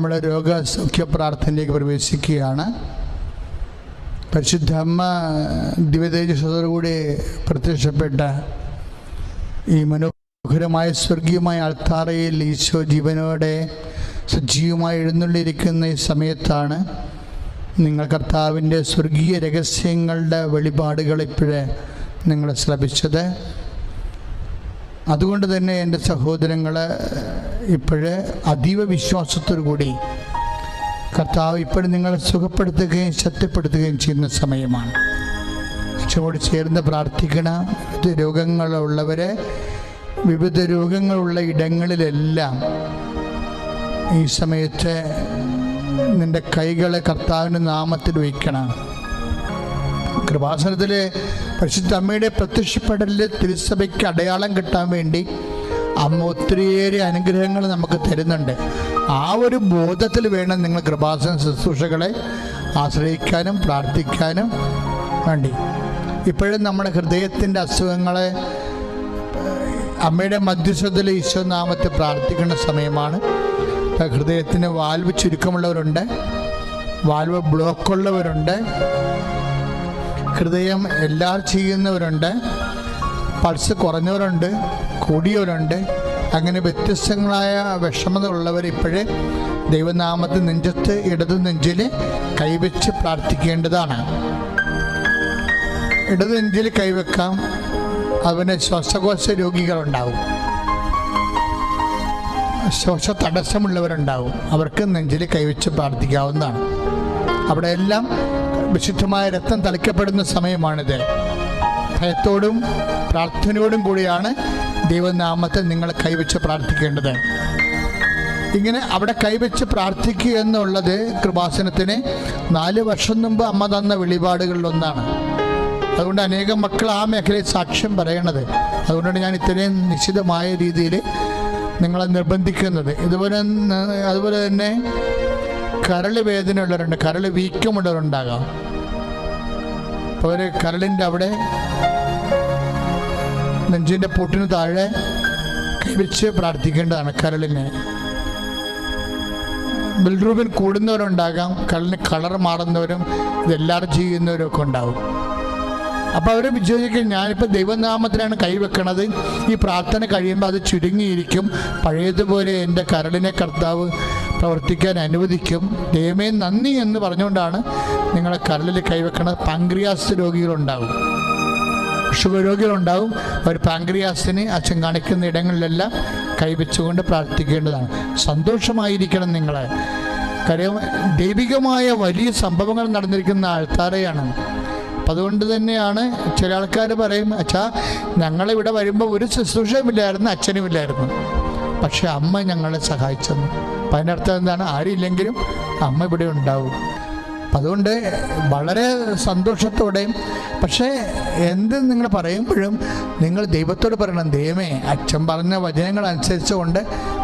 നമ്മൾ രോഗസൗഖ്യ പ്രാർത്ഥനയിലേക്ക് പ്രവേശിക്കുകയാണ്. പരിശുദ്ധ അമ്മ ദിവ്യതേജസ്വതോടുകൂടി പ്രത്യക്ഷപ്പെട്ട ഈ മനോഹരമായ സ്വർഗീയമായ അൾത്താറയിൽ ഈശോ ജീവനോടെ സജീവമായി എഴുന്നള്ളിയിരിക്കുന്ന ഈ സമയത്താണ് നിങ്ങൾ കർത്താവിന്റെ സ്വർഗീയ രഹസ്യങ്ങളുടെ വെളിപാടുകൾ ഇപ്പോഴേ നിങ്ങൾ ശ്രമിച്ചത്. അതുകൊണ്ട് തന്നെ എന്റെ സഹോദരങ്ങൾ ഇപ്പോഴ് അതീവ വിശ്വാസത്തോടു കൂടി കർത്താവ് ഇപ്പോഴും നിങ്ങളെ സുഖപ്പെടുത്തുകയും ശക്തിപ്പെടുത്തുകയും ചെയ്യുന്ന സമയമാണ്. അച്ഛനോട് ചേർന്ന് പ്രാർത്ഥിക്കണം വിവിധ രോഗങ്ങളുള്ളവരെ വിവിധ രോഗങ്ങളുള്ള ഇടങ്ങളിലെല്ലാം ഈ സമയത്ത് നിന്റെ കൈകളെ കർത്താവിന്റെ നാമത്തിൽ വയ്ക്കണം. കൃപാസനത്തിൽ പരിശുദ്ധ അമ്മയുടെ പ്രത്യക്ഷപ്പെടലിൽ തിരുസഭയ്ക്ക് അടയാളം കിട്ടാൻ വേണ്ടി അമ്മ ഒത്തിരിയേറെ അനുഗ്രഹങ്ങൾ നമുക്ക് തരുന്നുണ്ട്. ആ ഒരു ബോധത്തിൽ വേണം നിങ്ങൾ കൃപാസന ശുശ്രൂഷകളെ ആശ്രയിക്കാനും പ്രാർത്ഥിക്കാനും വേണ്ടി. ഇപ്പോഴും നമ്മുടെ ഹൃദയത്തിന്റെ അസുഖങ്ങളെ അമ്മയുടെ മധ്യസ്ഥത്തിൽ ഈശ്വരനാമത്തെ പ്രാർത്ഥിക്കുന്ന സമയമാണ്. ഹൃദയത്തിന് വാൽവ് ചുരുക്കമുള്ളവരുണ്ട് വാൽവ് ബ്ലോക്കുള്ളവരുണ്ട്. ഹൃദയം എല്ലാം ചെയ്യുന്നവരുണ്ട്. പൾസ് കുറഞ്ഞവരുണ്ട് കൂടിയവരുണ്ട്. അങ്ങനെ വ്യത്യസ്തങ്ങളായ വിഷമത ഉള്ളവർ ഇപ്പോഴേ ദൈവനാമത്തെ നെഞ്ചത്ത് ഇടത് നെഞ്ചിൽ കൈവച്ച് പ്രാർത്ഥിക്കേണ്ടതാണ്. ഇടതു നെഞ്ചിൽ കൈവെക്കാം. അവന് ശ്വാസകോശ രോഗികളുണ്ടാവും. ശ്വാസ തടസ്സമുള്ളവരുണ്ടാവും. അവർക്ക് നെഞ്ചിൽ കൈവച്ച് പ്രാർത്ഥിക്കാവുന്നതാണ്. അവിടെ എല്ലാം വിശുദ്ധമായ രക്തം തളിക്കപ്പെടുന്ന സമയമാണിത്. ഭയത്തോടും പ്രാർത്ഥനയോടും കൂടിയാണ് ദൈവനാമത്തെ നിങ്ങൾ കൈവച്ച് പ്രാർത്ഥിക്കേണ്ടത്. ഇങ്ങനെ അവിടെ കൈവച്ച് പ്രാർത്ഥിക്കുക എന്നുള്ളത് കൃപാസനത്തിന് നാല് വർഷം മുമ്പ് അമ്മ തന്ന വെളിപാടുകളിലൊന്നാണ് അതുകൊണ്ട് അനേകം മക്കൾ ആ മേഖലയിൽ സാക്ഷ്യം പറയണത്. അതുകൊണ്ടാണ് ഞാൻ ഇത്രയും നിശ്ചിതമായ രീതിയിൽ നിങ്ങളെ നിർബന്ധിക്കുന്നത്. ഇതുപോലെ അതുപോലെ തന്നെ കരൾ വേദനയുള്ളവരുണ്ട്. കരൾ വീക്കമുള്ളവരുണ്ടാകാം. ഒരു കരളിന്റെ അവിടെ നെഞ്ചിന്റെ പൊട്ടിന് താഴെ കൈവച്ച് പ്രാർത്ഥിക്കേണ്ടതാണ് കരളിനെ. ബിൽറൂബിൻ കൂടുന്നവരുണ്ടാകാം കരളിന് കളർ മാറുന്നവരും ഇതെല്ലാവരും ചെയ്യുന്നവരും ഒക്കെ ഉണ്ടാവും. അപ്പോൾ അവർ വിചാരിക്കും ഞാനിപ്പോൾ ദൈവനാമത്തിലാണ് കൈവെക്കണത് ഈ പ്രാർത്ഥന കഴിയുമ്പോൾ അത് ചുരുങ്ങിയിരിക്കും. പഴയതുപോലെ എന്റെ കരളിനെ കർത്താവ് പ്രവർത്തിക്കാൻ അനുവദിക്കും. ദൈവമേ നന്ദി എന്ന് പറഞ്ഞുകൊണ്ടാണ് നിങ്ങളെ കരളിൽ കൈവെക്കുന്നത് പാങ്ക്രിയാസ് രോഗികളുണ്ടാവും. ഷുഗർ രോഗികളുണ്ടാവും. അവർ പാങ്ക്രിയാസിന് അച്ഛൻ കാണിക്കുന്ന ഇടങ്ങളിലെല്ലാം കൈവച്ചുകൊണ്ട് പ്രാർത്ഥിക്കേണ്ടതാണ്. സന്തോഷമായിരിക്കണം നിങ്ങളെ. കാര്യം ദൈവികമായ വലിയ സംഭവങ്ങൾ നടന്നിരിക്കുന്ന ആൾക്കാരെയാണ് അപ്പം അതുകൊണ്ട് തന്നെയാണ് ചില ആൾക്കാർ പറയും അച്ഛാ ഞങ്ങളിവിടെ വരുമ്പോൾ ഒരു ശുശ്രൂഷയുമില്ലായിരുന്നു അച്ഛനുമില്ലായിരുന്നു. പക്ഷെ അമ്മ ഞങ്ങളെ സഹായിച്ചെന്ന്. അപ്പം അതിന്റെ അർത്ഥം എന്താണ്? ആരില്ലെങ്കിലും അമ്മ ഇവിടെ ഉണ്ടാവും. അതുകൊണ്ട് വളരെ സന്തോഷത്തോടെയും പക്ഷേ എന്ത് നിങ്ങൾ പറയുമ്പോഴും നിങ്ങൾ ദൈവത്തോട് പറയണം ദൈവമേ അച്ഛൻ പറഞ്ഞ വചനങ്ങൾ അനുസരിച്ചുകൊണ്ട്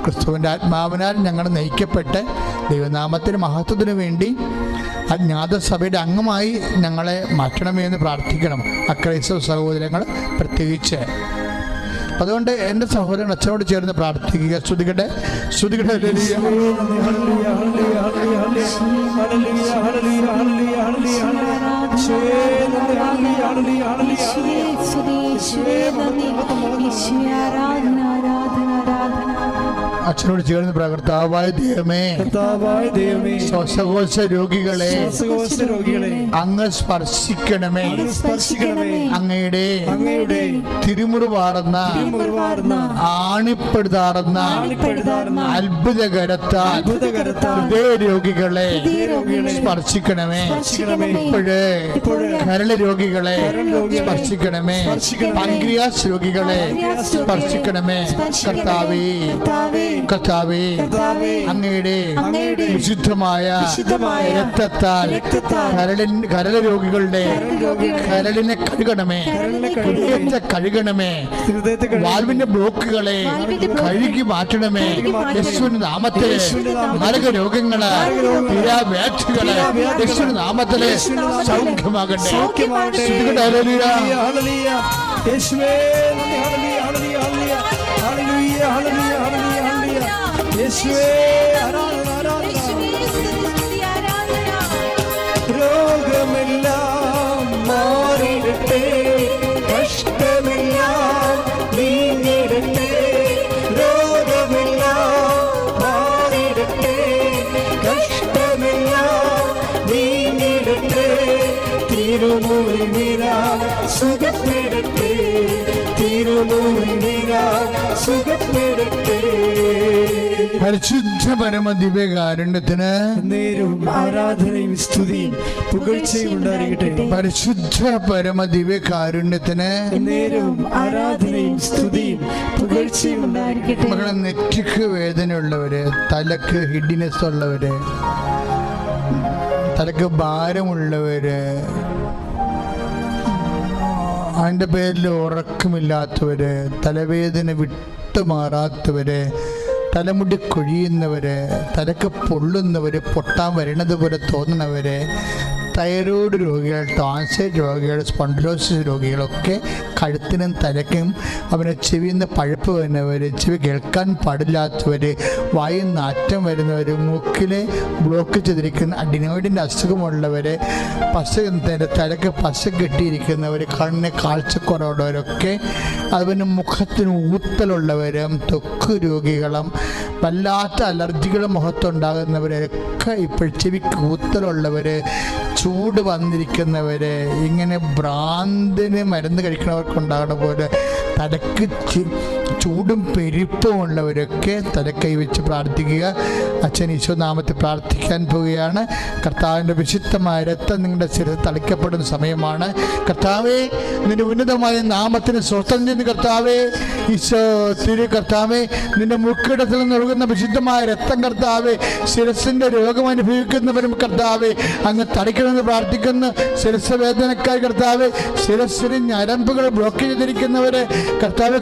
ക്രിസ്തുവിന്റെ ആത്മാവിനാൽ ഞങ്ങൾ നയിക്കപ്പെട്ട് ദൈവനാമത്തിന് മഹത്വത്തിന് വേണ്ടി അജ്ഞാത സഭയുടെ അംഗമായി ഞങ്ങളെ മാറ്റണമേ എന്ന് പ്രാർത്ഥിക്കണം. അക്രൈസ്തവ സഹോദരങ്ങൾ പ്രത്യേകിച്ച് അതുകൊണ്ട് എന്റെ സഹോദരൻ അച്ഛനോട് ചേർന്ന് പ്രാർത്ഥിക്കുക. ശ്രുതികട്ടെ ശ്രുതികട്ടെ അച്ഛനോട് ചേർന്ന് പ്രകർത്താവായ ദൈവമേ. ശ്വാസകോശ രോഗികളെ രോഗികളെ. അങ്ങ് സ്പർശിക്കണമേ. സ്പർശിക്കണമേ. അങ്ങയുടെ അങ്ങയുടെ തിരുമുറിവാർന്ന ആണിപ്പെടുതാർന്ന അത്ഭുതകരത്താൽ ഹൃദയ രോഗികളെ സ്പർശിക്കണമേ. ഇപ്പോഴേ കരൾ രോഗികളെ സ്പർശിക്കണമേ. പങ്ക്രിയാസ് രോഗികളെ സ്പർശിക്കണമേ. കർത്താവേ കർത്താവേ, അങ്ങയുടെ വിശുദ്ധമായ രക്തത്താൽ കരളിൻ കരള രോഗികളുടെ കരളിനെ കഴുകണമേ. ഹൃദയത്തെ കഴുകണമേ വാൽവിന്റെ ബ്ലോക്കുകളെ കഴുകി മാറ്റണമേ നാമത്തെ യേശുവിന്റെ നാമത്തിൽ നാമത്തിൽ മാരക രോഗങ്ങൾ പീഡാവ്യാധികൾ യേശുവിന്റെ നാമത്തിൽ യേശുവിന്റെ യേശുവേ സൗഖ്യമാകട്ടെ സൗഖ്യമാകട്ടെ. ശ്രുതികട്ടെ, ഹല്ലേലൂയ. ഹല്ലേലൂയ, ഹല്ലേലൂയ. യേശുവേ ആരാധന ആരാധന. രോഗമെല്ലാം മാറിയിടട്ടെ കഷ്ടമെല്ലാം നീങ്ങിടട്ടെ രോഗമെല്ലാം മാറിയിടട്ടെ കഷ്ടമെല്ലാം നീങ്ങിടട്ടെ തിരുമുറി നിരാ സുഖപ്പെടട്ടെ. തിരുമുറി പരിശുദ്ധ പരമ ദിവ്യകാരുണ്യത്തിന് നേരവും ആരാധനയും സ്തുതിയും പുകഴ്ചയും ഉണ്ടായിരിക്കട്ടെ. പരിശുദ്ധ പരമ ദിവ്യകാരുണ്യത്തിന് നേരവും ആരാധനയും സ്തുതിയും പുകഴ്ചയും ഉണ്ടായിരിക്കട്ടെ. മകളെ നെറ്റിക്ക് വേദനയുള്ളവര് തലക്ക് ഹിഡിനെസ് ഉള്ളവര് തലക്ക് ഭാരമുള്ളവര് അതിന്റെ പേരിൽ ഉറക്കമില്ലാത്തവര് തലവേദന വിട്ടുമാറാത്തവര് തലമുടി കൊഴിയുന്നവര് തലക്ക് പൊള്ളുന്നവര് പൊട്ടാൻ വരണത് പോലെ തോന്നുന്നവര് തൈറോയ്ഡ് രോഗികൾ ടോൺസൈറ്റ് രോഗികൾ സ്പോണ്ടിലോസിസ് രോഗികളൊക്കെ കഴുത്തിനും തലയ്ക്കും അവരെ ചെവിയിൽ നിന്ന് പഴുപ്പ് വരുന്നവർ ചെവി കേൾക്കാൻ പാടില്ലാത്തവർ വായിൽ നാറ്റം വരുന്നവർ മൂക്കിലെ ബ്ലോക്ക് ചെയ്തിരിക്കുന്ന അഡിനോയിഡിന്റെ അസുഖമുള്ളവർ പശ തലയ്ക്ക് പശ കെട്ടിയിരിക്കുന്നവർ കണ്ണിന് കാഴ്ചക്കുറവുള്ളവരൊക്കെ അതുപോലെ മുഖത്തിന് ഊത്തലുള്ളവരും തൊക്ക് രോഗികളും വല്ലാത്ത അലർജികളും മുഖത്തുണ്ടാകുന്നവരൊക്കെ ഇപ്പോൾ ചെവിക്ക് ഊത്തലുള്ളവർ ചൂട് വന്നിരിക്കുന്നവര് ഇങ്ങനെ ഭ്രാന്തിന് മരുന്ന് കഴിക്കുന്നവർക്കുണ്ടാകുന്ന പോലെ തലക്ക് ചി- ചൂടും പെരുപ്പും ഉള്ളവരൊക്കെ തലക്കൈ വെച്ച് പ്രാർത്ഥിക്കുക. അച്ഛൻ ഈശോ നാമത്തിൽ പ്രാർത്ഥിക്കാൻ പോവുകയാണ്. കർത്താവിന്റെ വിശുദ്ധമായ രക്തം നിങ്ങളുടെ ശരീരത്തിൽ തളിക്കപ്പെടുന്ന സമയമാണ്. കർത്താവേ നിന്റെ ഉന്നതമായ നാമത്തിന് ചെയ്യുന്ന കർത്താവേ ഈശോ തിരു കർത്താവേ നിന്റെ മുക്കിടത്തിൽ നിന്ന് ഒഴുകുന്ന വിശുദ്ധമായ രക്തം കർത്താവേ ശിരസിന്റെ രോഗം അനുഭവിക്കുന്നവരും കർത്താവേ അങ്ങ് തളിക്കണമെന്ന് പ്രാർത്ഥിക്കുന്നു. ശിരസ് വേദനക്കാർ കർത്താവേ ശിരസിന് ഞരമ്പുകൾ ബ്ലോക്ക് ചെയ്തിരിക്കുന്നവരെ കർത്താവ്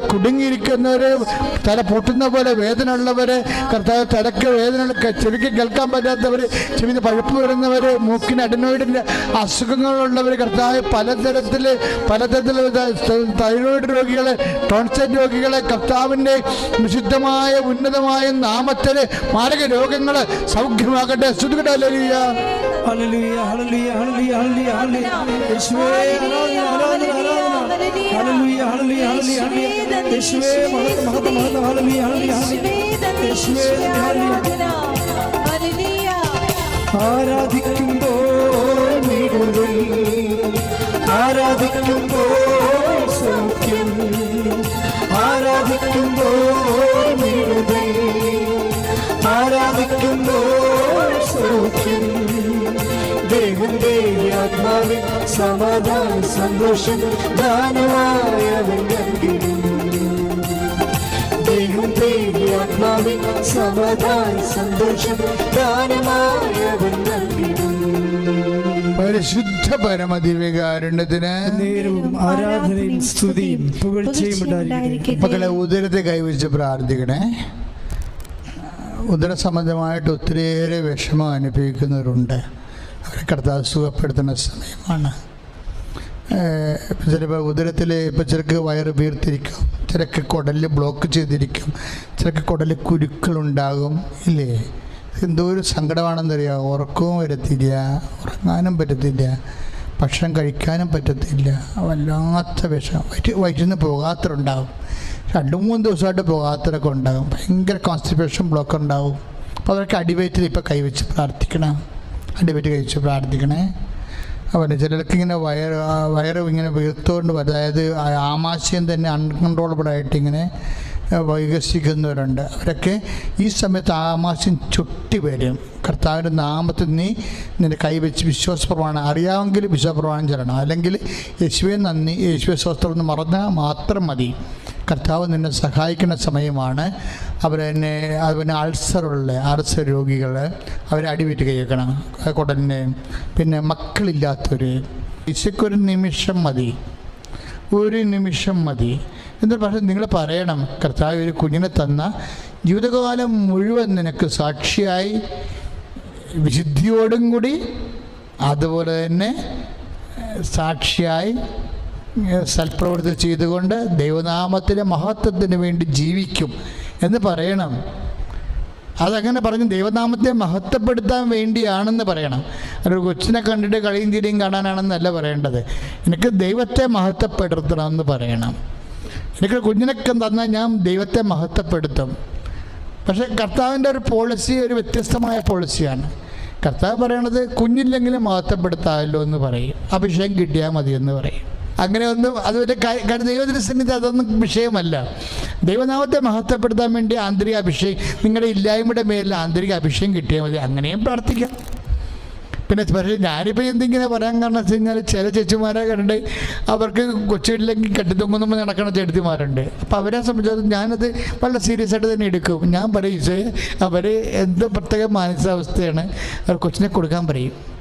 കുടുങ്ങിയിരിക്കുന്നവര് തല പൊട്ടുന്ന പോലെ വേദന ഉള്ളവരെ കർത്താവ് തലക്ക് വേദന ചെവിക്ക് കേൾക്കാൻ പറ്റാത്തവർ ചെവിന് പഴുപ്പ് വരുന്നവർ മൂക്കിന് അഡിനോയിഡിന്റെ അസുഖങ്ങളുള്ളവർ കർത്താവ് പലതരത്തിൽ പലതരത്തിലുള്ള തൈറോയിഡ് രോഗികളെ ടോൺസൈറ്റ് രോഗികളെ കർത്താവിന്റെ വിശുദ്ധമായ ഉന്നതമായ നാമത്തിൽ മാരക രോഗങ്ങൾ സൗഖ്യമാകട്ടെ. ശ്രുതികടലിയ ഹല്ലേലൂയ. ഹല്ലേലൂയ ഹല്ലേലൂയ ഹല്ലേലൂയ ഹല്ലേലൂയ. വിടുതൽ ആരാധിക്കുമ്പോൾ സൗഖ്യം ആരാധിക്കുമ്പോ ആരാധിക്കുമ്പോ സൗഖ്യം ദേഹം ആത്മാവിൽ സമാധാന സന്തോഷം ദാനമായവൻ നൽകിടും ദേഹം ദേവി ആത്മാവിൽ സമാധാന സന്തോഷം ദാനമായവൻ നൽകിടും പരിശുദ്ധ പരമദിവ്യകാരുണ്യത്തിന് ആരാധനയും സ്തുതിയും പുകഴ്ചയും മക്കളെ ഉദരത്തെ കൈവച്ച് പ്രാർത്ഥിക്കണേ. ഉദര സംബന്ധമായിട്ട് ഒത്തിരിയേറെ വിഷമം അനുഭവിക്കുന്നവരുണ്ട്. അവരെ കർത്താവ് സുഖപ്പെടുത്തുന്ന സമയമാണ്. ചിലപ്പോൾ ഉദരത്തിൽ ഇപ്പോൾ ചിലക്ക് വയറ് വീർത്തിരിക്കും ചിലക്ക് കുടൽ ബ്ലോക്ക് ചെയ്തിരിക്കും ചിലക്ക് കുടൽ കുരുക്കളുണ്ടാകും ഇല്ലേ? എന്തോ ഒരു സങ്കടമാണെന്നറിയാം. ഉറക്കവും വരത്തില്ല ഉറങ്ങാനും പറ്റത്തില്ല ഭക്ഷണം കഴിക്കാനും പറ്റത്തില്ല വല്ലാത്ത വിഷം വയറ്റ് വയറ്റിൽ നിന്ന് പോകാത്തവരുണ്ടാകും രണ്ട് മൂന്ന് ദിവസമായിട്ട് പോകാത്തവരൊക്കെ ഉണ്ടാകും. ഭയങ്കര കോൺസ്റ്റിപ്പേഷൻ ബ്ലോക്ക് ഉണ്ടാവും. അപ്പോൾ അവരൊക്കെ അടിവയറ്റിൽ ഇപ്പോൾ കൈവച്ച് പ്രാർത്ഥിക്കണം. അടിവയറ്റ് കഴിച്ച് പ്രാർത്ഥിക്കണേ. അതുപോലെ ചിലർക്ക് ഇങ്ങനെ വയറ് വയറ് ഇങ്ങനെ വീർത്തുകൊണ്ട് അതായത് ആമാശയം തന്നെ അൺകൺട്രോളബിൾ ആയിട്ട് ഇങ്ങനെ വികസിക്കുന്നവരുണ്ട്. അവരൊക്കെ ഈ സമയത്ത് ആമാശയം ചുട്ടി വരും. കർത്താവിന്റെ നാമത്തിൽ നീ നിന്റെ കൈവച്ച് വിശ്വാസപ്രമാണം അറിയാമെങ്കിൽ വിശ്വാസപ്രമാണം ചെല്ലണം. അല്ലെങ്കിൽ യേശുവെ നന്ദി യേശുവെ സ്വസ്ഥം എന്ന് മറന്നാൽ മാത്രം മതി. കർത്താവ് നിന്നെ സഹായിക്കുന്ന സമയമാണ്. അവരെന്നെ അതുപോലെ അൾസറുള്ള അൾസർ രോഗികൾ അവരെ അടിവിറ്റ് കഴിക്കണം കുടലിനെ പിന്നെ മക്കളില്ലാത്തവർ ഈശോയ്ക്കൊരു നിമിഷം മതി. ഒരു നിമിഷം മതി. എന്നിട്ട് പക്ഷേ നിങ്ങൾ പറയണം കർത്താവ് ഒരു കുഞ്ഞിനെ തന്ന ജീവിതകാലം മുഴുവൻ നിനക്ക് സാക്ഷിയായി വിശുദ്ധിയോടും കൂടി അതുപോലെ തന്നെ സാക്ഷിയായി സൽപ്രവൃത്തി ചെയ്തുകൊണ്ട് ദൈവനാമത്തിന്റെ മഹത്വത്തിന് വേണ്ടി ജീവിക്കും എന്ന് പറയണം. അതങ്ങനെ പറഞ്ഞ് ദൈവനാമത്തെ മഹത്വപ്പെടുത്താൻ വേണ്ടിയാണെന്ന് പറയണം. ഒരു കൊച്ചിനെ കണ്ടിട്ട് കളിയും തിരിയും കാണാനാണെന്നല്ല പറയേണ്ടത്. എനിക്ക് ദൈവത്തെ മഹത്വപ്പെടുത്തണം എന്ന് പറയണം. എനിക്ക് കുഞ്ഞിനൊക്കെ തന്നാൽ ഞാൻ ദൈവത്തെ മഹത്വപ്പെടുത്തും. പക്ഷേ കർത്താവിന്റെ ഒരു പോളിസി ഒരു വ്യത്യസ്തമായ പോളിസിയാണ് കർത്താവ് പറയണത് കുഞ്ഞില്ലെങ്കിലും മഹത്വപ്പെടുത്താമല്ലോ എന്ന് പറയും. അഭിഷേകം കിട്ടിയാൽ മതി എന്ന് പറയും. അങ്ങനെ ഒന്നും അതുവരെ ദൈവത്തിന് സന്നിധി അതൊന്നും വിഷയമല്ല. ദൈവനാമത്തെ മഹത്വപ്പെടുത്താൻ വേണ്ടി ആന്തരിക അഭിഷേകം നിങ്ങളുടെ ഇല്ലായ്മയുടെ മേലിൽ ആന്തരിക അഭിഷേകം കിട്ടിയാൽ മതി. അങ്ങനെയും പ്രാർത്ഥിക്കാം. പിന്നെ പക്ഷേ ഞാനിപ്പോൾ എന്തിങ്ങനെ പറയാൻ കാരണം വെച്ച് കഴിഞ്ഞാൽ ചില ചേച്ചിമാരെ കണ്ട് അവർക്ക് കൊച്ചുവില്ലെങ്കിൽ കെട്ടിത്തൊങ്ങുമ്പോൾ നടക്കണ ചേട്ടിമാരുണ്ട് അപ്പോൾ അവരെ സംബന്ധിച്ചിടത്തോളം ഞാനത് വളരെ സീരിയസ് ആയിട്ട് തന്നെ എടുക്കും. ഞാൻ പറയും "ഈശോയെ, അവർ എന്ത് പ്രത്യേക മാനസികാവസ്ഥയാണ്. അവർ കൊച്ചിനെ കൊടുക്കാൻ പറയും.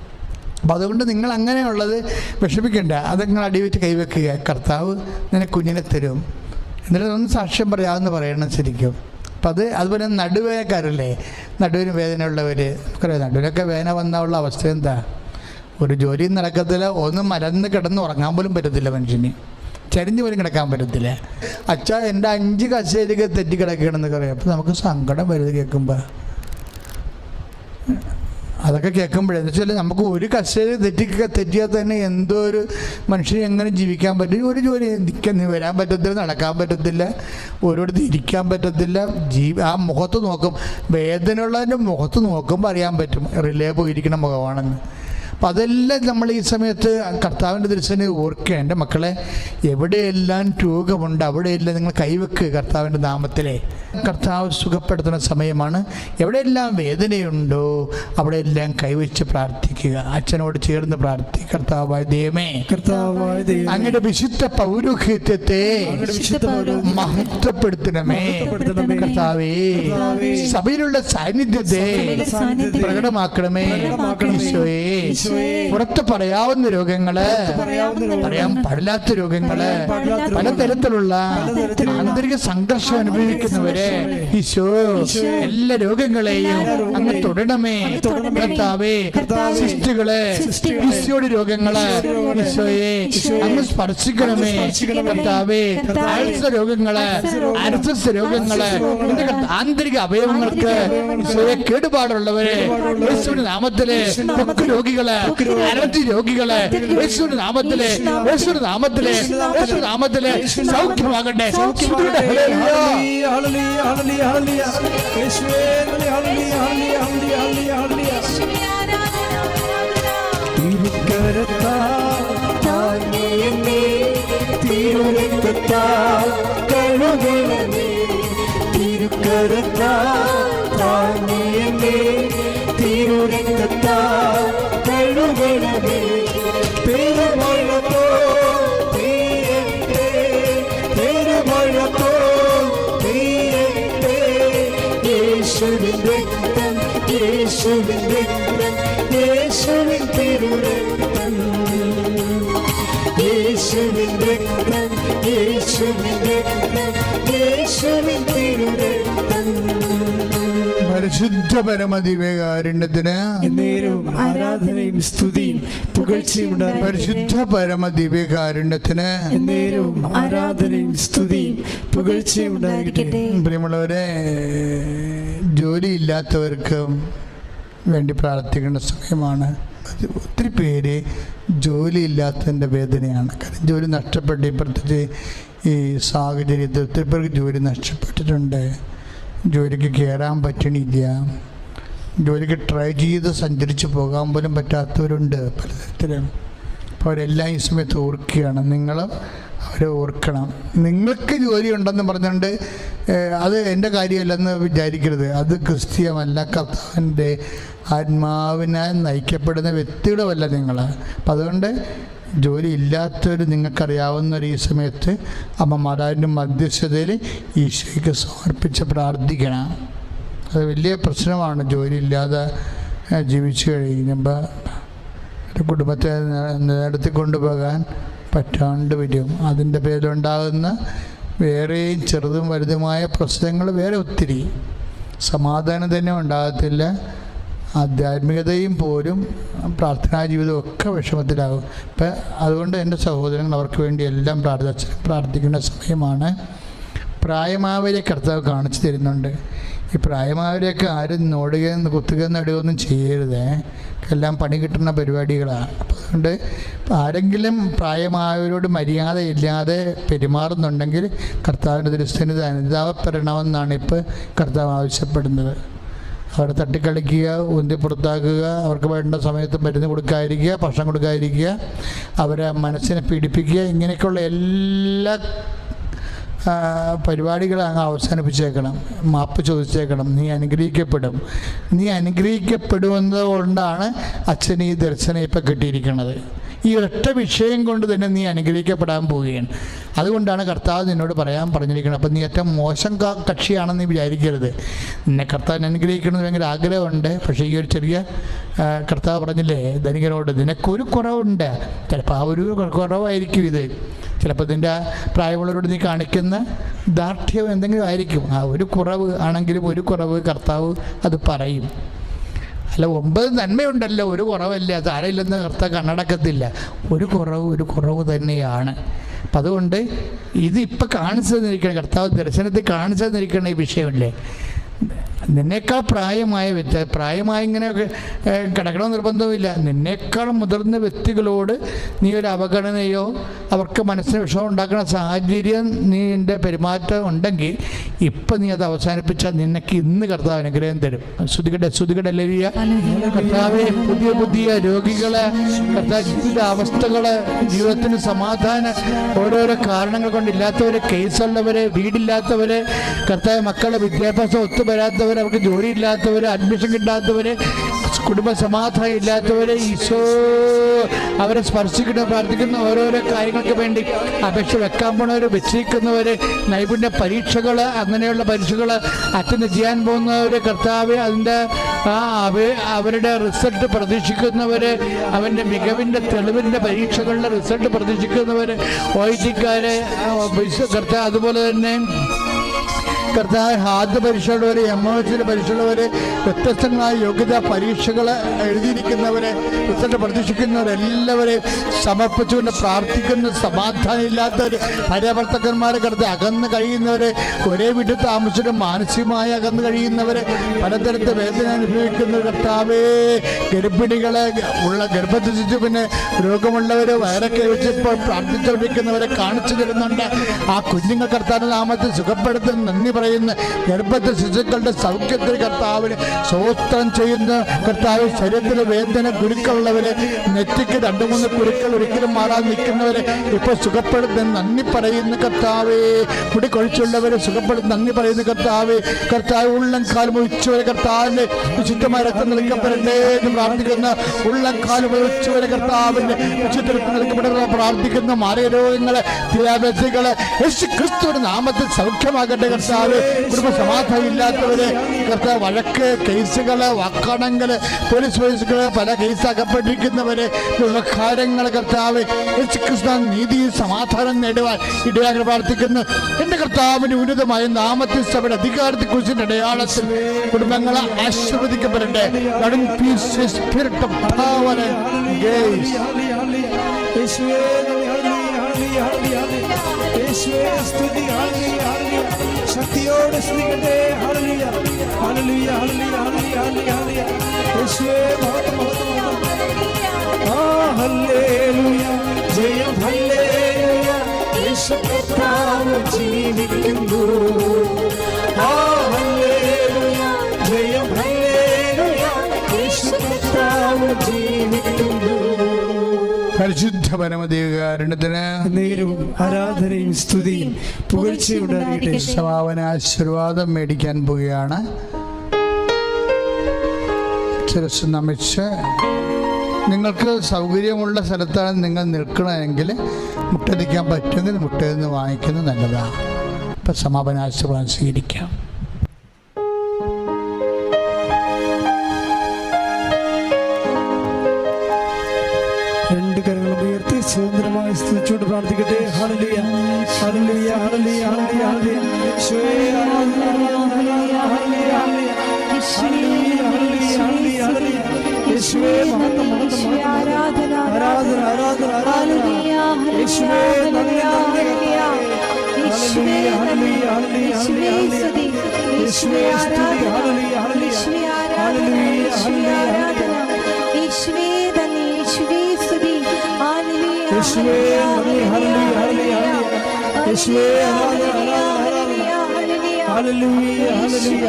അപ്പോൾ അതുകൊണ്ട് നിങ്ങൾ അങ്ങനെയുള്ളത് വിഷമിക്കണ്ട. അത് നിങ്ങൾ അടിവെച്ച് കൈവെക്കുക. കർത്താവ് നിനക്ക് കുഞ്ഞിനെ തരും. എന്നിട്ട് ഒന്ന് സാക്ഷ്യം പറയാമെന്ന് പറയണം ശരിക്കും. അപ്പം അത് അതുപോലെ നടുവേനക്കാരല്ലേ നടുവിന് വേദനയുള്ളവർ നമുക്കറിയാം നടുവിനൊക്കെ വേദന വന്നുള്ള അവസ്ഥ എന്താ? ഒരു ജോലിയും നടക്കത്തില്ല. ഒന്ന് മലന്ന് കിടന്ന് ഉറങ്ങാൻ പോലും പറ്റത്തില്ല മനുഷ്യന്. ചരിഞ്ഞ് പോലും കിടക്കാൻ പറ്റത്തില്ല. അച്ഛ എന്റെ അഞ്ച് കസേരക്ക് തെറ്റി കിടക്കണമെന്ന് പറയാം. അപ്പം നമുക്ക് സങ്കടം വരുത് കേൾക്കുമ്പോൾ അതൊക്കെ കേൾക്കുമ്പോഴെന്ന് വെച്ചാൽ നമുക്ക് ഒരു കസേര തെറ്റി തെറ്റിയാൽ തന്നെ എന്തോ ഒരു മനുഷ്യന് എങ്ങനെ ജീവിക്കാൻ പറ്റും? ഒരു ജോലി നിൽക്കാൻ വരാൻ പറ്റത്തില്ല നടക്കാൻ പറ്റത്തില്ല ഒരിടത്ത് ഇരിക്കാൻ പറ്റത്തില്ല. ജീവി ആ മുഖത്ത് നോക്കും. വേദനയുള്ളതിന്റെ മുഖത്ത് നോക്കുമ്പോൾ അറിയാൻ പറ്റും. റിലേ പോയിരിക്കുന്ന മുഖമാണെന്ന്. അപ്പം അതെല്ലാം നമ്മൾ ഈ സമയത്ത് കർത്താവിന്റെ ദൃശ്യനെ ഓർക്കുക. എന്റെ മക്കളെ എവിടെയെല്ലാം രോഗമുണ്ട് അവിടെയെല്ലാം നിങ്ങൾ കൈവെക്കുക കർത്താവിന്റെ നാമത്തിലെ. കർത്താവ് സുഖപ്പെടുത്തുന്ന സമയമാണ്. എവിടെയെല്ലാം വേദനയുണ്ടോ അവിടെയെല്ലാം കൈവച്ച് പ്രാർത്ഥിക്കുക. അച്ഛനോട് ചേർന്ന് പ്രാർത്ഥി കർത്താവായ ദൈവമേ. അങ്ങയുടെ വിശുദ്ധ പൗരോഹിത്യത്തെ മഹത്വപ്പെടുത്തണമേ. കർത്താവേ സഭയിലുള്ള സാന്നിധ്യത്തെ പ്രകടമാക്കണമേ. ഈശോയെ, പുറത്ത് പറയാവുന്ന രോഗങ്ങൾ പറയാൻ പാടില്ലാത്ത രോഗങ്ങൾ പലതരത്തിലുള്ള പലതരത്തിലുള്ള ആന്തരിക സംഘർഷം അനുഭവിക്കുന്നവരെ ഈശോ എല്ലാ രോഗങ്ങളെയും അങ്ങ് തൊടണമേ. കർത്താവേ സിസ്റ്റുകൾ ഈശോയുടെ രോഗങ്ങൾ ഈശോയെ അങ്ങ് സ്പർശിക്കണമേ. സ്പർശിക്കണമേ. കർത്താവേ ആഴ്ച രോഗങ്ങൾ അനുസരിച്ച രോഗങ്ങൾ, അർസസ് ആന്തരിക അവയവങ്ങൾക്ക് ഈശോയെ കേടുപാടുള്ളവരെ യേശുവിന്റെ നാമത്തിൽ രോഗികൾ, അലർജി രോഗികൾ യേശുവിന്റെ നാമത്തിലെ യേശുവിന്റെ നാമത്തിൽ യേശുവിന്റെ നാമത്തിൽ സൗഖ്യമാകട്ടെ സൗഖ്യമാകട്ടെ. ഹല്ലേലൂയ. ഹല്ലേലൂയ, ഹല്ലേലൂയ, ഹല്ലേലൂയ, ഹല്ലേലൂയ. യേശുവേ, ഹല്ലേലൂയ, ഹല്ലേലൂയ, ഹല്ലേലൂയ, ഹല്ലേലൂയ, ഹല്ലേലൂയ. തിരുക്കരത്താൽ കഴുകണമേ. തിരുക്കരത്താൽ താങ്ങിയെന്നേ, തിരുരക്തത്താൽ യേശുവിൻ രക്തം യേശുവിൻ രക്തം യേശുവിൻ തിരുരക്തം യേശുവിൻ രക്തം യേശുവിൻ രക്തം യേശുവിൻ തിരുരക്തം. പരിശുദ്ധ പരമദിവ്യകാരുണ്യത്തിന് ആരാധനയും സ്തുതിയും പുകഴ്ചയും. പരിശുദ്ധ പരമദിവ്യകാരുണ്യത്തിന് ആരാധനയും സ്തുതിയും പുകഴ്ചയും പ്രിയമുള്ളവരെ ജോലിയില്ലാത്തവർക്കും വേണ്ടി പ്രാർത്ഥിക്കേണ്ട സമയമാണ്. ഒത്തിരി പേര് ജോലിയില്ലാത്തതിന്റെ വേദനയാണ്. കാരണം ജോലി നഷ്ടപ്പെട്ട് പ്രത്യേകിച്ച് ഈ സാഹചര്യത്തിൽ ഒത്തിരി പേർക്ക് ജോലി നഷ്ടപ്പെട്ടിട്ടുണ്ട്. ജോലിക്ക് കയറാൻ പറ്റണില്ല. ജോലിക്ക് ട്രൈ ചെയ്ത് സഞ്ചരിച്ച് പോകാൻ പോലും പറ്റാത്തവരുണ്ട് പലതരത്തിലും. അപ്പോൾ അവരെല്ലാം ഈ സമയത്ത് ഓർക്കുകയാണ്. നിങ്ങൾ അവരെ ഓർക്കണം. നിങ്ങൾക്ക് ജോലി ഉണ്ടെന്ന് പറഞ്ഞുകൊണ്ട് അത് എന്റെ കാര്യമല്ലെന്ന് വിചാരിക്കരുത്. അത് ക്രിസ്തീയമല്ല കർത്താവിന്റെ ആത്മാവിനാൽ നയിക്കപ്പെടുന്ന വ്യക്തികളുമല്ല നിങ്ങൾ അപ്പം അതുകൊണ്ട് ജോലി ഇല്ലാത്തവർ നിങ്ങൾക്കറിയാവുന്ന ഒരു ഈ സമയത്ത് അമ്മമാരാരുടെ മധ്യസ്ഥതയിൽ ഈശോയ്ക്ക് സമർപ്പിച്ച് പ്രാർത്ഥിക്കണം. അത് വലിയ പ്രശ്നമാണ് ജോലി ഇല്ലാതെ ജീവിച്ചു കഴിയുമ്പോൾ ഒരു കുടുംബത്തെ നിലനിർത്തി കൊണ്ടുപോകാൻ പറ്റാണ്ട് വരും. അതിന്റെ പേരിലുണ്ടാകുന്ന വേറെയും ചെറുതും വലുതുമായ പ്രശ്നങ്ങൾ വേറെ ഒത്തിരി. സമാധാനം തന്നെ ഉണ്ടാകത്തില്ല. ആധ്യാത്മികതയും പോലും പ്രാർത്ഥനാ ജീവിതവും ഒക്കെ വിഷമത്തിലാകും. ഇപ്പം അതുകൊണ്ട് എന്റെ സഹോദരങ്ങൾ അവർക്ക് വേണ്ടി എല്ലാം പ്രാർത്ഥിച്ച പ്രാർത്ഥിക്കുന്ന സമയമാണ്. പ്രായമാവരെ കർത്താവ് കാണിച്ചു തരുന്നുണ്ട്. ഈ പ്രായമായവരെയൊക്കെ ആരും നോടുകയെന്ന് കുത്തുകയും നടുകയൊന്നും ചെയ്യരുതേ. എല്ലാം പണി കിട്ടുന്ന പരിപാടികളാണ് അപ്പം അതുകൊണ്ട് ആരെങ്കിലും പ്രായമായവരോട് മര്യാദയില്ലാതെ പെരുമാറുന്നുണ്ടെങ്കിൽ കർത്താവിന്റെ ദൃശ്യന് അനുതാപപ്പെടണമെന്നാണ് ഇപ്പോൾ കർത്താവ് ആവശ്യപ്പെടുന്നത്. അവരെ തട്ടിക്കളിക്കുക ഉന്തി പുറത്താക്കുക അവർക്ക് വേണ്ട സമയത്ത് മരുന്ന് കൊടുക്കാതിരിക്കുക ഭക്ഷണം കൊടുക്കാതിരിക്കുക അവരെ മനസ്സിനെ പീഡിപ്പിക്കുക ഇങ്ങനെയൊക്കെയുള്ള എല്ലാ പരിപാടികൾ അങ്ങ് അവസാനിപ്പിച്ചേക്കണം. മാപ്പ് ചോദിച്ചേക്കണം. നീ അനുഗ്രഹിക്കപ്പെടും. നീ അനുഗ്രഹിക്കപ്പെടുമെന്നത് കൊണ്ടാണ് അച്ഛൻ ഈ ദർശനം ഇപ്പം കിട്ടിയിരിക്കുന്നത്. ഈ ഒറ്റ വിഷയം കൊണ്ട് തന്നെ നീ അനുഗ്രഹിക്കപ്പെടാൻ പോവുകയാണ്. അതുകൊണ്ടാണ് കർത്താവ് നിന്നോട് പറയാൻ പറഞ്ഞിരിക്കുന്നത്. അപ്പം നീ ഏറ്റവും മോശം കക്ഷിയാണെന്ന് നീ വിചാരിക്കരുത്. നിന്നെ കർത്താവിനെ അനുഗ്രഹിക്കണമെന്ന് ഭയങ്കര ആഗ്രഹമുണ്ട്. പക്ഷേ ഈ ഒരു ചെറിയ കർത്താവ് പറഞ്ഞില്ലേ ധനികനോട് നിനക്കൊരു കുറവുണ്ട്. ചിലപ്പോൾ ആ ഒരു കുറവായിരിക്കും ഇത്. ചിലപ്പോൾ ഇതിന്റെ പ്രായമുള്ളവരോട് നീ കാണിക്കുന്ന ദാർഢ്യം എന്തെങ്കിലും ആയിരിക്കും. ആ ഒരു കുറവ് ആണെങ്കിലും ഒരു കുറവ് കർത്താവ് അത് പറയും. അല്ല ഒമ്പത് നന്മയുണ്ടല്ലോ. ഒരു കുറവല്ല. അത് കർത്ത കണ്ണടക്കത്തില്ല. ഒരു കുറവ് ഒരു കുറവ് തന്നെയാണ്. അപ്പം അതുകൊണ്ട് ഇതിപ്പോൾ കാണിച്ചു തന്നിരിക്കണം കർത്താവ് ദർശനത്തിൽ കാണിച്ചു തന്നിരിക്കുന്ന ഈ വിഷയമല്ലേ? നിന്നേക്കാൾ പ്രായമായ വ്യക്തി പ്രായമായ ഇങ്ങനെയൊക്കെ കിടക്കണം നിർബന്ധമില്ല നിന്നേക്കാൾ മുതിർന്ന വ്യക്തികളോട് നീ ഒരു അവഗണനയോ അവർക്ക് മനസ്സിന് വിഷമം ഉണ്ടാക്കുന്ന സാഹചര്യം നീ എന്റെ പെരുമാറ്റം ഉണ്ടെങ്കിൽ ഇപ്പം നീ അത് അവസാനിപ്പിച്ചാൽ നിനക്ക് ഇന്ന് കർത്താവ് അനുഗ്രഹം തരും. ശ്രുതികട ശ്രുതികടെ ലരിയ കർത്താവെ പുതിയ പുതിയ രോഗികളെ കർത്താവ് ജീവിത അവസ്ഥകൾ ജീവിതത്തിന് സമാധാനം ഓരോരോ കാരണങ്ങൾ കൊണ്ടില്ലാത്തവരെ കേസുള്ളവരെ വീടില്ലാത്തവരെ കർത്താവ് മക്കളുടെ വിദ്യാഭ്യാസം ഒത്തുവരാത്തവർ അവർക്ക് ജോലി ഇല്ലാത്തവർ അഡ്മിഷൻ കിട്ടാത്തവര് കുടുംബ സമാധാനം ഇല്ലാത്തവരെ ഈശോ അവരെ സ്പർശിക്കുന്ന പ്രാർത്ഥിക്കുന്ന ഓരോരോ കാര്യങ്ങൾക്ക് വേണ്ടി അപേക്ഷ വെക്കാൻ പോണവർ വെച്ചിരിക്കുന്നവര് നൈപുണ്യ പരീക്ഷകൾ അങ്ങനെയുള്ള പരീക്ഷകൾ അറ്റൻഡ് ചെയ്യാൻ പോകുന്നവർ കർത്താവ് അതിന്റെ ആ അവ അവരുടെ റിസൾട്ട് പ്രതീക്ഷിക്കുന്നവർ അവന്റെ മികവിന്റെ തെളിവിന്റെ പരീക്ഷകളുടെ റിസൾട്ട് പ്രതീക്ഷിക്കുന്നവർ വൈദ്യക്കാരെ കർത്താവ് അതുപോലെ തന്നെ കർത്താവ് ആദ്യ പരീക്ഷയുള്ളവർ എം ഒ എച്ചിന്റെ പരീക്ഷയുള്ളവർ വ്യത്യസ്തങ്ങളായ യോഗ്യതാ പരീക്ഷകൾ എഴുതിയിരിക്കുന്നവരെ റിസൾട്ട് പ്രതീക്ഷിക്കുന്നവരെല്ലാവരെയും സമർപ്പിച്ചുകൊണ്ട് പ്രാർത്ഥിക്കുന്ന. സമാധാനം ഇല്ലാത്തവർ ഭാര്യാഭർത്തക്കന്മാരെ കടത്ത് അകന്ന് കഴിയുന്നവർ ഒരേ വീട്ടിൽ താമസിച്ചിട്ട് മാനസികമായി അകന്ന് കഴിയുന്നവർ പലതരത്ത് വേദന അനുഭവിക്കുന്ന കർത്താവേ ഗർഭിണികളെ ഉള്ള ഗർഭത്തിൽ വെച്ച് പിന്നെ രോഗമുള്ളവർ വയറൊക്കെ വെച്ച് പ്രാർത്ഥിച്ചുകൊണ്ടിരിക്കുന്നവരെ കാണിച്ചു തരുന്നുണ്ട്. ആ കുഞ്ഞുങ്ങൾ കർത്താവിന്റെ നാമത്തിൽ സുഖപ്പെടുത്തുന്ന നന്ദി പറയുന്ന ഗർഭത്തിൽ ശിശുക്കളുടെ സൗഖ്യത്തിൽ കർത്താവിന് സ്വോത്രം ചെയ്യുന്ന കർത്താവ് ശരീരത്തിലെ വേദന ഗുരുക്കളുള്ളവര് നെറ്റിക്ക് രണ്ടു മൂന്ന് കുരുക്കൾ ഒരിക്കലും മാറാൻ നിൽക്കുന്നവരെ ഇപ്പൊ സുഖപ്പെടുന്ന നന്ദി പറയുന്ന കർത്താവേ. കുടി കൊഴിച്ചുള്ളവരെ സുഖപ്പെടുന്ന നന്ദി പറയുന്ന കർത്താവേ. കർത്താവ് ഉള്ളം കാലം ഉച്ചവരെ കർത്താവിന്റെ വിശുദ്ധമായ രക്തം നൽകപ്പെടണ്ടേ എന്ന് പ്രാർത്ഥിക്കുന്ന ഉള്ളം കാലം ഉച്ചവരെ കർത്താവിന്റെ വിശുദ്ധ രക്തം നൽകപ്പെടുന്ന പ്രാർത്ഥിക്കുന്ന മാറിയ രോഗങ്ങളെ ക്രിസ്തുവിന്റെ നാമത്തിൽ സൗഖ്യമാകട്ടെ കർത്താവ്. കുടുംബ സമാധാനം ഇല്ലാത്തവര് കർത്താവ് വഴക്ക് കേസുകൾ വാക്കാണങ്ങൾ പോലീസ് കേസുകൾ പല കേസ് അകപ്പെട്ടിരിക്കുന്നവര് വ്യവഹാരങ്ങൾ കർത്താവ് കൃഷ്ണ നീതി സമാധാനം നേടുവാൻ ഇടയാക്കി പ്രാർത്ഥിക്കുന്നു എന്റെ കർത്താവിന്റെ ഉന്നതമായ നാമത്തിൽ സഭയുടെ അധികാരത്തെ കുറിച്ചിന്റെ അടയാളത്തിൽ കുടുംബങ്ങളെ ആശീർവദിക്കപ്പെടട്ടെ power and grace. യേശുവേ ഹല്ലേലൂയ, ഹല്ലേലൂയ, ഹല്ലേലൂയ. യേശുവേ സ്തുതി ഹല്ലേലൂയ, ഹല്ലേലൂയ. ശക്തിയോടെ സ്തുതിക്കട്ടെ ഹല്ലേലൂയ, ഹല്ലേലൂയ, ഹല്ലേലൂയ, ഹല്ലേലൂയ, ഹല്ലേലൂയ, ഹല്ലേലൂയ. യേശുവേ മഹത്വം, മഹത്വം. ആ ഹല്ലേലൂയ, ജയം ഹല്ലേലൂയ. യേശു കർത്താവ് ജീവിക്കുന്നു പരിശുദ്ധ പരമദേവകാരണത്തിന് നേരവും ആരാധനയും സ്തുതിയും പുകഴ്ചയുണ്ടാകട്ടെ. സമാപന ആശീർവാദം മേടിക്കാൻ പോവുകയാണ്. ശിരസ് നമിച്ച്. നിങ്ങൾക്ക് സൗകര്യമുള്ള സ്ഥലത്താണ് നിങ്ങൾ നിൽക്കണമെങ്കിൽ മുട്ടടിക്കാൻ പറ്റുമെങ്കിൽ മുട്ടയിൽ നിന്ന് വാങ്ങിക്കുന്നത് നല്ലതാണ് ഇപ്പം സമാപന ആശീർവാദം സ്വീകരിക്കാം. സ്വതന്ത്രമായി സ്തുതിച്ചുകൊണ്ട് പ്രാർത്ഥിക്കട്ടെ. ഹല്ലേലൂയ. ഹല്ലേലൂയ ഹല്ലേലൂയ ഹല്ലേലൂയ ഹല്ലേലൂയ. ആരാധന ആരാധന ആരാധന ഹല്ലേലൂയ ഹല്ലേലൂയ യേശുവേ ഹല്ലേലൂയ ഹല്ലേലൂയ ഹല്ലേലൂയ. ഹല്ലേലൂയ യേശുവേ ഹല്ലേലൂയ ഹല്ലേലൂയ. ഹല്ലേലൂയ ഹല്ലേലൂയ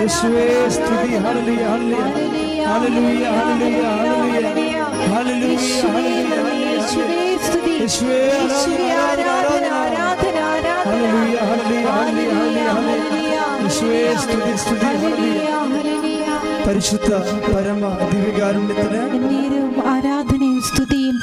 യേശുവേ സ്തുതി ഹല്ലേലൂയ ഹല്ലേലൂയ. ഹല്ലേലൂയ ആരാധന ആരാധന ആരാധന ഹല്ലേലൂയ ഹല്ലേലൂയ. ഹല്ലേലൂയ യേശുവേ സ്തുതി ഹല്ലേലൂയ ഹല്ലേലൂയ. ഹല്ലേലൂയ ഹല്ലേലൂയ ഹല്ലേലൂയ ഹല്ലേലൂയ ഹല്ലേലൂയ യേശുവേ ആരാധന ആരാധന. ഹല്ലേലൂയ ഹല്ലേലൂയ ഹല്ലേലൂയ ഹല്ലേലൂയ. യേശുവേ സ്തുതി സ്തുതി ഹല്ലേലൂയ. പരിശുദ്ധ പരമ ദിവ്യകാരുണ്യത്തിന് സ്തുതിയും